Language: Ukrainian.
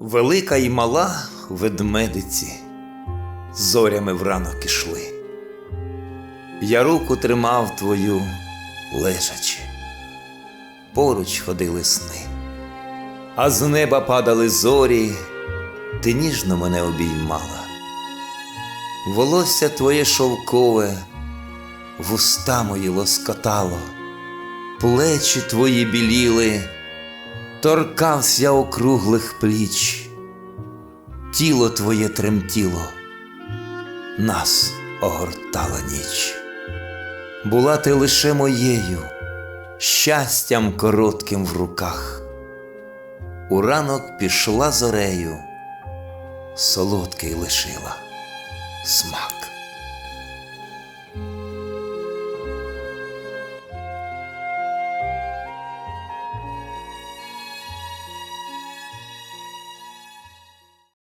Велика й мала ведмедиці зорями вранок ішли. Я руку тримав твою, лежачи, поруч ходили сни, а з неба падали зорі, ти ніжно мене обіймала. Волосся твоє шовкове, вуста мої лоскотало, плечі твої біліли, торкався округлих пліч, тіло твоє тремтіло, нас огортала ніч. Була ти лише моєю, щастям коротким в руках. У ранок пішла зорею, солодкий лишила смак.